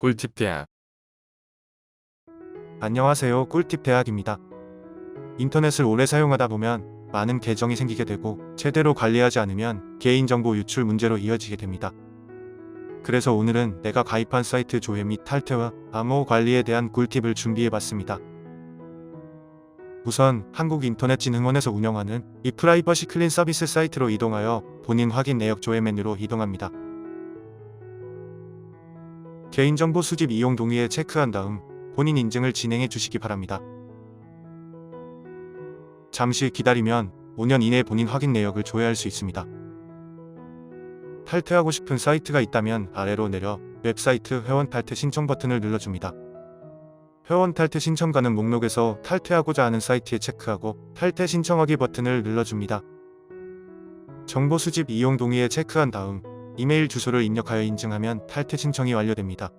꿀팁 대학 안녕하세요. 꿀팁 대학입니다. 인터넷을 오래 사용하다 보면 많은 계정이 생기게 되고 제대로 관리하지 않으면 개인정보 유출 문제로 이어지게 됩니다. 그래서 오늘은 내가 가입한 사이트 조회 및 탈퇴와 암호 관리에 대한 꿀팁을 준비해 봤습니다. 우선 한국인터넷진흥원에서 운영하는 이 프라이버시 클린 서비스 사이트로 이동하여 본인 확인 내역 조회 메뉴로 이동합니다. 개인정보 수집 이용 동의에 체크한 다음 본인 인증을 진행해 주시기 바랍니다. 잠시 기다리면 5년 이내 본인 확인 내역을 조회할 수 있습니다. 탈퇴하고 싶은 사이트가 있다면 아래로 내려 웹사이트 회원 탈퇴 신청 버튼을 눌러줍니다. 회원 탈퇴 신청가는 목록에서 탈퇴하고자 하는 사이트에 체크하고 탈퇴 신청하기 버튼을 눌러줍니다. 정보 수집 이용 동의에 체크한 다음 이메일 주소를 입력하여 인증하면 탈퇴 신청이 완료됩니다.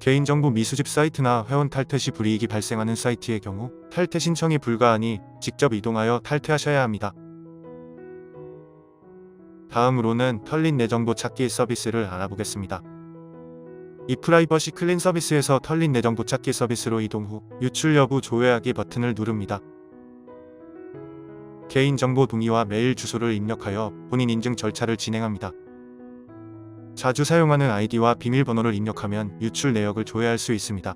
개인정보 미수집 사이트나 회원 탈퇴 시 불이익이 발생하는 사이트의 경우 탈퇴 신청이 불가하니 직접 이동하여 탈퇴하셔야 합니다. 다음으로는 털린 내 정보 찾기 서비스를 알아보겠습니다. 이 프라이버시 클린 서비스에서 털린 내 정보 찾기 서비스로 이동 후 유출 여부 조회하기 버튼을 누릅니다. 개인정보 동의와 메일 주소를 입력하여 본인 인증 절차를 진행합니다. 자주 사용하는 아이디와 비밀번호를 입력하면 유출 내역을 조회할 수 있습니다.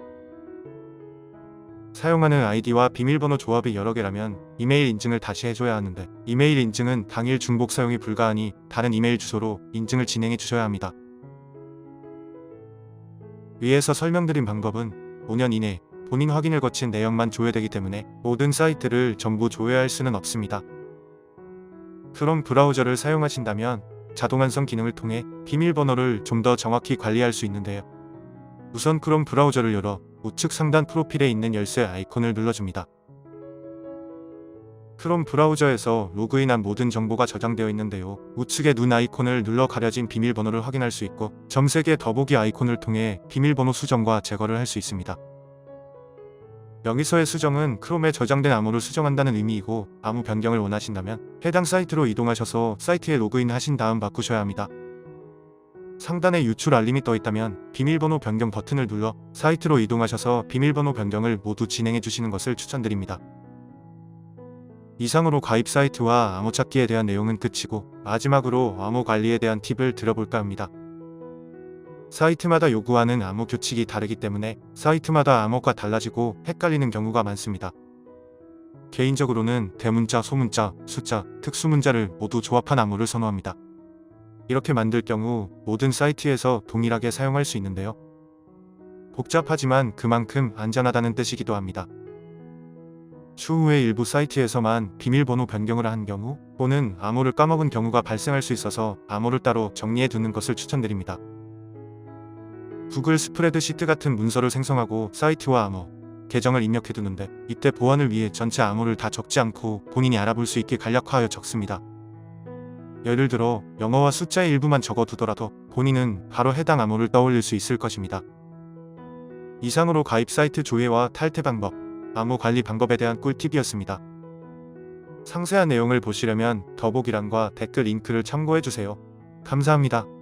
사용하는 아이디와 비밀번호 조합이 여러 개라면 이메일 인증을 다시 해줘야 하는데 이메일 인증은 당일 중복 사용이 불가하니 다른 이메일 주소로 인증을 진행해 주셔야 합니다. 위에서 설명드린 방법은 5년 이내 본인 확인을 거친 내역만 조회되기 때문에 모든 사이트를 전부 조회할 수는 없습니다. 크롬 브라우저를 사용하신다면 자동 완성 기능을 통해 비밀번호를 좀 더 정확히 관리할 수 있는데요. 우선 크롬 브라우저를 열어 우측 상단 프로필에 있는 열쇠 아이콘을 눌러줍니다. 크롬 브라우저에서 로그인한 모든 정보가 저장되어 있는데요. 우측의 눈 아이콘을 눌러 가려진 비밀번호를 확인할 수 있고 점색의 더보기 아이콘을 통해 비밀번호 수정과 제거를 할 수 있습니다. 여기서의 수정은 크롬에 저장된 암호를 수정한다는 의미이고 암호 변경을 원하신다면 해당 사이트로 이동하셔서 사이트에 로그인 하신 다음 바꾸셔야 합니다. 상단에 유출 알림이 떠 있다면 비밀번호 변경 버튼을 눌러 사이트로 이동하셔서 비밀번호 변경을 모두 진행해 주시는 것을 추천드립니다. 이상으로 가입 사이트와 암호 찾기에 대한 내용은 끝이고 마지막으로 암호 관리에 대한 팁을 들어볼까 합니다. 사이트마다 요구하는 암호 규칙이 다르기 때문에 사이트마다 암호가 달라지고 헷갈리는 경우가 많습니다. 개인적으로는 대문자, 소문자, 숫자, 특수문자를 모두 조합한 암호를 선호합니다. 이렇게 만들 경우 모든 사이트에서 동일하게 사용할 수 있는데요. 복잡하지만 그만큼 안전하다는 뜻이기도 합니다. 추후에 일부 사이트에서만 비밀번호 변경을 한 경우 또는 암호를 까먹은 경우가 발생할 수 있어서 암호를 따로 정리해 두는 것을 추천드립니다. 구글 스프레드시트 같은 문서를 생성하고 사이트와 암호, 계정을 입력해 두는데 이때 보안을 위해 전체 암호를 다 적지 않고 본인이 알아볼 수 있게 간략화하여 적습니다. 예를 들어 영어와 숫자의 일부만 적어 두더라도 본인은 바로 해당 암호를 떠올릴 수 있을 것입니다. 이상으로 가입 사이트 조회와 탈퇴 방법, 암호 관리 방법에 대한 꿀팁이었습니다. 상세한 내용을 보시려면 더보기란과 댓글 링크를 참고해 주세요. 감사합니다.